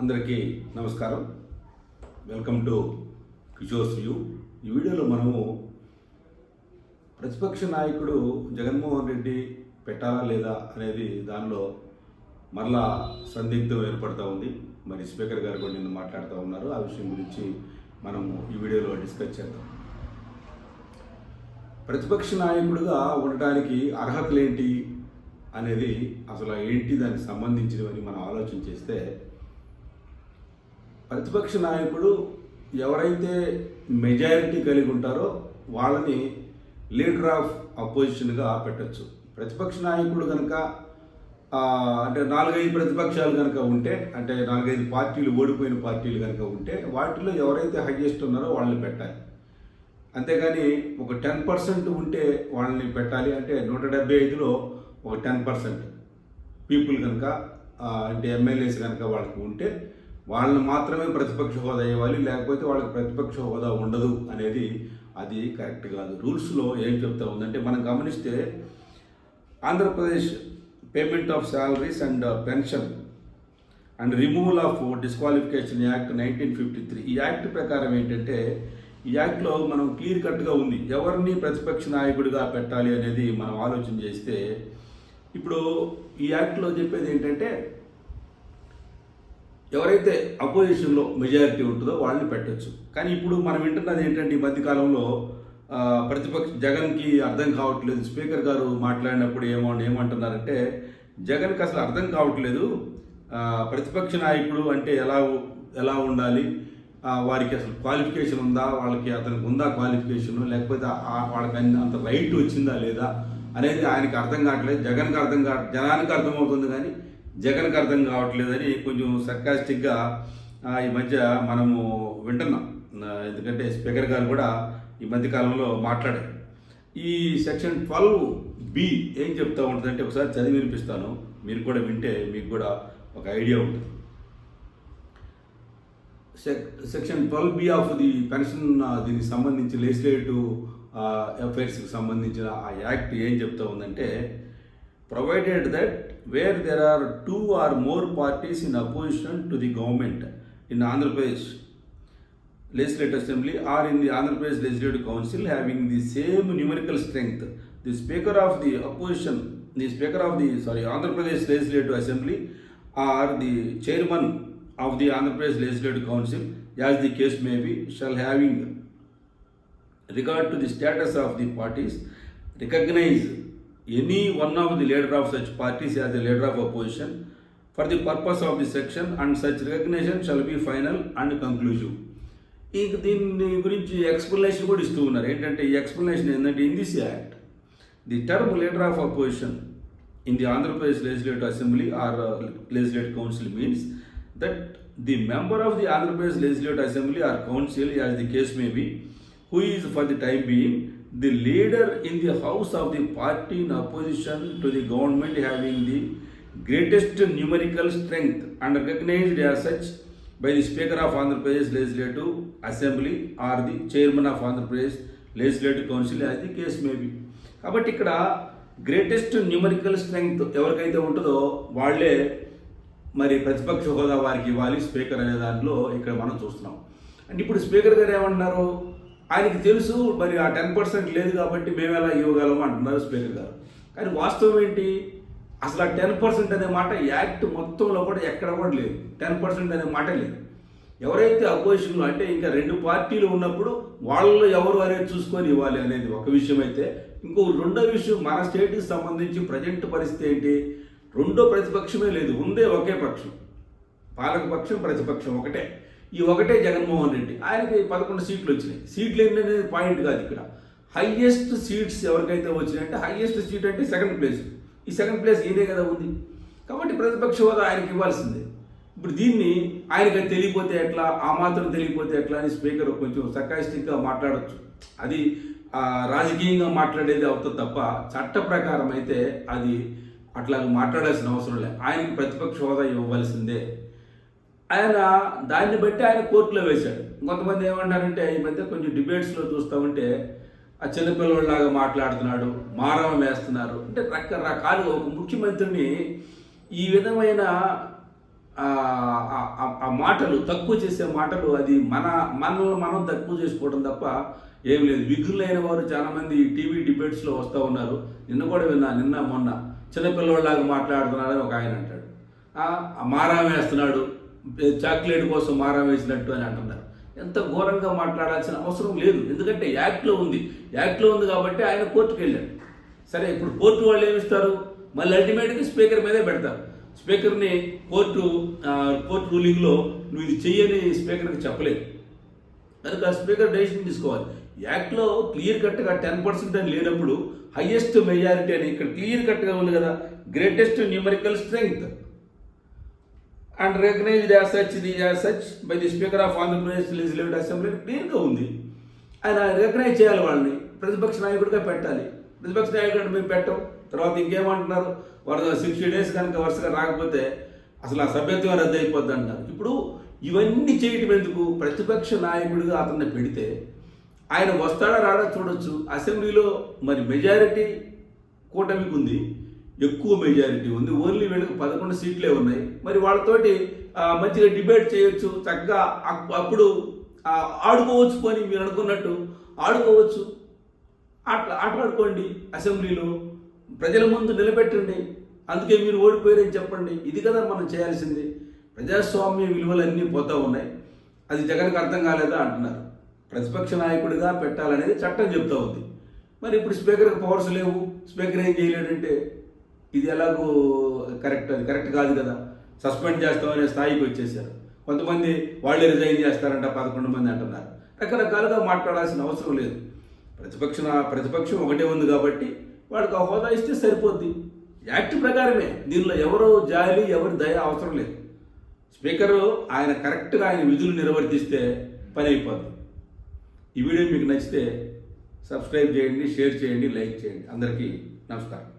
అందరికీ నమస్కారం. Welcome to Kishore's view ఈ వీడియోలో మనము ప్రతిపక్ష నాయకుడు జగన్మోహన్ రెడ్డి పెట్టాలా లేదా అనేది దానిలో మరలా సందిగ్ధం ఏర్పడుతూ ఉంది. మరి స్పీకర్ గారు కూడా నిన్న మాట్లాడుతూ ఉన్నారు. ఆ విషయం గురించి మనము ఈ వీడియోలో డిస్కస్ చేద్దాం. ప్రతిపక్ష నాయకుడిగా ఉండటానికి అర్హతలేంటి అనేది అసలు ఏంటి దానికి సంబంధించినవని మనం ఆలోచన చేస్తే ప్రతిపక్ష నాయకుడు ఎవరైతే మెజారిటీ కలిగి ఉంటారో వాళ్ళని లీడర్ ఆఫ్ అపోజిషన్గా పెట్టచ్చు. ప్రతిపక్ష నాయకుడు కనుక అంటే నాలుగైదు ప్రతిపక్షాలు కనుక ఉంటే అంటే నాలుగైదు పార్టీలు ఓడిపోయిన పార్టీలు కనుక ఉంటే వాటిలో ఎవరైతే హైయెస్ట్ ఉన్నారో వాళ్ళని పెట్టాలి. అంతేగాని ఒక టెన్ పర్సెంట్ ఉంటే వాళ్ళని పెట్టాలి అంటే నూట డెబ్బై ఐదులో ఒక టెన్ పర్సెంట్ పీపుల్ కనుక అంటే ఎమ్మెల్యేస్ కనుక వాళ్ళకి ఉంటే వాళ్ళని మాత్రమే ప్రతిపక్ష హోదా ఇవ్వాలి లేకపోతే వాళ్ళకి ప్రతిపక్ష హోదా ఉండదు అనేది అది కరెక్ట్ కాదు. రూల్స్లో ఏం చెప్తా ఉందంటే మనం గమనిస్తే Andhra Pradesh payment of salaries and pension and removal of disqualification act nineteen fifty three. ఈ యాక్ట్ ప్రకారం ఏంటంటే ఈ యాక్ట్లో మనం క్లియర్ కట్గా ఉంది ఎవరిని ప్రతిపక్ష నాయకుడిగా పెట్టాలి అనేది మనం ఆలోచన చేస్తే ఇప్పుడు ఈ యాక్ట్లో చెప్పేది ఏంటంటే ఎవరైతే అపోజిషన్లో మెజారిటీ ఉంటుందో వాళ్ళని పెట్టొచ్చు. కానీ ఇప్పుడు మనం వింటున్నది ఏంటంటే ఈ మధ్యకాలంలో ప్రతిపక్ష జగన్కి అర్థం కావట్లేదు. స్పీకర్ గారు మాట్లాడినప్పుడు ఏమో ఏమంటున్నారంటే జగన్కి అసలు అర్థం కావట్లేదు. ప్రతిపక్ష నాయకుడు అంటే ఎలా ఎలా ఉండాలి? వారికి అసలు క్వాలిఫికేషన్ ఉందా? వాళ్ళకి అతనికి ఉందా క్వాలిఫికేషన్? లేకపోతే వాళ్ళకి అంత రైట్ వచ్చిందా లేదా? అనేది ఆయనకి అర్థం కావట్లేదు. జగన్కి అర్థం కా జనానికి అర్థమవుతుంది కానీ జగన్కి అర్థం కావట్లేదని కొంచెం సర్కాస్టిక్గా ఈ మధ్య మనము వింటున్నాం. ఎందుకంటే స్పీకర్ గారు కూడా ఈ మధ్య కాలంలో మాట్లాడారు. ఈ సెక్షన్ ట్వెల్వ్ బి ఏం చెప్తా ఉంటుందంటే ఒకసారి చదివి వినిపిస్తాను. మీరు కూడా వింటే మీకు కూడా ఒక ఐడియా ఉంటుంది. Sec section twelve B of the pension దీనికి సంబంధించి లెజిస్లేటివ్ అఫైర్స్కి సంబంధించిన ఆ యాక్ట్ ఏం చెప్తా ఉందంటే provided that where there are two or more parties in opposition to the government in Andhra Pradesh. Legislative Assembly or in the Andhra Pradesh Legislative Council having the same numerical strength, the Speaker of the opposition, the Speaker of the sorry Andhra Pradesh Legislative Assembly or the Chairman of the Andhra Pradesh Legislative Council, as the case may be, shall having regard to the status of the parties recognize any one of the leader of such parties as the leader of opposition for the purpose of the section and such recognition shall be final and conclusive. ఈ దీని గురించి explanation కూడా ఇస్తూ ఉన్నారు ఏంటంటే ఈ explanation ఏంటంటే in this act the term leader of opposition in the Andhra Pradesh legislative assembly or legislative council means that the member of the Andhra Pradesh legislative assembly or council as the case may be who is for the time being the leader in the house of the party in opposition to the government having the greatest numerical strength and recognized as such by the speaker of andhra pradesh legislative assembly or the chairman of andhra pradesh legislative council as the case may be కాబట్టి ఇక్కడ greatest numerical strength ఎవరికైతే ఉంటుందో వాళ్ళే మరి ప్రతిపక్ష హోదా వారికి ఇవ్వాలి స్పీకర్ అనే దాంట్లో ఇక్కడ మనం చూస్తున్నాం అంటే ఇప్పుడు స్పీకర్ గారు ఏమంటున్నారు ఆయనకి తెలుసు మరి ఆ టెన్ పర్సెంట్ లేదు కాబట్టి మేము ఎలా ఇవ్వగలము అంటున్నారు స్పీకర్ గారు. కానీ వాస్తవం ఏంటి? అసలు ఆ టెన్ పర్సెంట్ అనే మాట యాక్ట్ మొత్తంలో కూడా ఎక్కడ కూడా లేదు. టెన్ పర్సెంట్ అనే మాట లేదు. ఎవరైతే అపోజిషన్లో అంటే ఇంకా రెండు పార్టీలు ఉన్నప్పుడు వాళ్ళలో ఎవరు అనేది చూసుకొని ఇవ్వాలి అనేది ఒక విషయం అయితే ఇంకో రెండో విషయం మన స్టేట్కి సంబంధించి ప్రజెంట్ పరిస్థితి ఏంటి? రెండో ప్రతిపక్షమే లేదు. ఉందే ఒకే పక్షం. పాలకపక్షం ప్రతిపక్షం ఒకటే. ఈ ఒకటే జగన్మోహన్ రెడ్డి. ఆయనకి పదకొండు సీట్లు వచ్చినాయి. సీట్లు ఏంటనేది పాయింట్ కాదు ఇక్కడ. హైయెస్ట్ సీట్స్ ఎవరికైతే వచ్చినాయంటే హైయెస్ట్ సీట్ అంటే సెకండ్ ప్లేస్ ఈ సెకండ్ ప్లేస్ ఈయనే కదా ఉంది. కాబట్టి ప్రతిపక్ష హోదా ఆయనకి ఇవ్వాల్సిందే. ఇప్పుడు దీన్ని ఆయనకి తెలియపోతే ఎట్లా ఆ మాత్రం తెలియపోతే ఎట్లా అని స్పీకర్ కొంచెం సర్కాస్టిక్గా మాట్లాడచ్చు. అది రాజకీయంగా మాట్లాడేది అవుతుంది తప్ప చట్ట ప్రకారం అయితే అది అట్లా మాట్లాడాల్సిన అవసరం లేదు. ఆయనకి ప్రతిపక్ష హోదా ఇవ్వవలసిందే. ఆయన దాన్ని బట్టి ఆయన కోర్టులో వేశాడు. కొంతమంది ఏమంటారంటే ఈ మధ్య కొంచెం డిబేట్స్లో చూస్తూ ఉంటే ఆ చిన్నపిల్లలాగా మాట్లాడుతున్నాడు మారవ వేస్తున్నారు అంటే రకరకాలు ఒక ముఖ్యమంత్రిని ఈ విధమైన ఆ, మాటలు తక్కువ చేసే మాటలు అది మన మనల్ని మనం తక్కువ చేసుకోవడం తప్ప ఏం లేదు. విఘ్నులైన వారు చాలామంది టీవీ డిబేట్స్లో వస్తూ ఉన్నారు. నిన్న కూడా విన్నా నిన్న మొన్న చిన్నపిల్లవాళ్ళలాగా మాట్లాడుతున్నాడని ఒక ఆయన అంటాడు. మారా వేస్తున్నాడు చాక్లెట్ కోసం మారం వేసినట్టు అని అంటున్నారు. ఎంత ఘోరంగా మాట్లాడాల్సిన అవసరం లేదు. ఎందుకంటే యాక్ట్లో ఉంది. యాక్ట్లో ఉంది కాబట్టి ఆయన కోర్టుకు వెళ్ళాడు. సరే ఇప్పుడు కోర్టు వాళ్ళు ఏమిస్తారు? మళ్ళీ అల్టిమేట్గా స్పీకర్ మీదే పెడతారు. స్పీకర్ని కోర్టు కోర్టు రూలింగ్లో నువ్వు ఇది చెయ్యని స్పీకర్కి చెప్పలేదు. కనుక స్పీకర్ డెసిషన్ తీసుకోవాలి. యాక్ట్లో క్లియర్ కట్గా టెన్ పర్సెంట్ అని లేనప్పుడు హయ్యెస్ట్ మెజారిటీ అని ఇక్కడ క్లియర్ కట్గా ఉంది కదా. Greatest numerical strength. And recognised as such the as such by the speaker of Andhra Pradesh legislative assembly క్లీన్గా ఉంది. ఆయన రికగ్నైజ్ చేయాలి వాళ్ళని. ప్రతిపక్ష నాయకుడిగా పెట్టాలి. ప్రతిపక్ష నాయకుడు మేము పెట్టం. తర్వాత ఇంకేమంటున్నారు? వారు సిక్స్టీ డేస్ కనుక వరుసగా రాకపోతే అసలు ఆ సభ్యత్వం రద్దు అయిపోద్ది అంటారు. ఇప్పుడు ఇవన్నీ చేయటం ఎందుకు? ప్రతిపక్ష నాయకుడిగా అతన్ని పెడితే ఆయన వస్తాడా రాడా చూడొచ్చు. అసెంబ్లీలో మరి మెజారిటీ కూటమికి ఉంది. ఎక్కువ మెజారిటీ ఉంది. ఓన్లీ వీళ్ళకి పదకొండు సీట్లే ఉన్నాయి. మరి వాళ్ళతోటి మంచిగా డిబేట్ చేయొచ్చు చక్కగా అప్పుడు ఆడుకోవచ్చు పోని మీరు అనుకున్నట్టు. ఆడుకోవచ్చు. ఆట ఆటలాడుకోండి అసెంబ్లీలో. ప్రజల ముందు నిలబెట్టండి. అందుకే మీరు ఓడిపోయారని చెప్పండి. ఇది కదా మనం చేయాల్సింది. ప్రజాస్వామ్య విలువలన్నీ పోతూ ఉన్నాయి. అది జగన్కి అర్థం కాలేదా అంటున్నారు. ప్రతిపక్ష నాయకుడిగా పెట్టాలనేది చట్టం చెప్తా ఉంది. మరి ఇప్పుడు స్పీకర్కి పవర్స్ లేవు. స్పీకర్ ఏం చేయలేడంటే ఇది ఎలాగో కరెక్ట్ అది కరెక్ట్ కాదు కదా. సస్పెండ్ చేస్తామనే స్థాయికి వచ్చేసారు. కొంతమంది వాళ్ళే రిజైన్ చేస్తారంట పదకొండు మంది అంటున్నారు. రకరకాలుగా మాట్లాడాల్సిన అవసరం లేదు. ప్రతిపక్ష ప్రతిపక్షం ఒకటే ఉంది కాబట్టి వాడికి ఆ హోదా ఇస్తే సరిపోద్ది. యాక్ట్ ప్రకారమే. దీనిలో ఎవరు జాలి ఎవరి దయ అవసరం లేదు. స్పీకరు ఆయన కరెక్ట్గా ఆయన విధులు నిర్వర్తిస్తే పని అయిపోద్ది. ఈ వీడియో మీకు నచ్చితే సబ్స్క్రైబ్ చేయండి షేర్ చేయండి లైక్ చేయండి. అందరికీ నమస్కారం.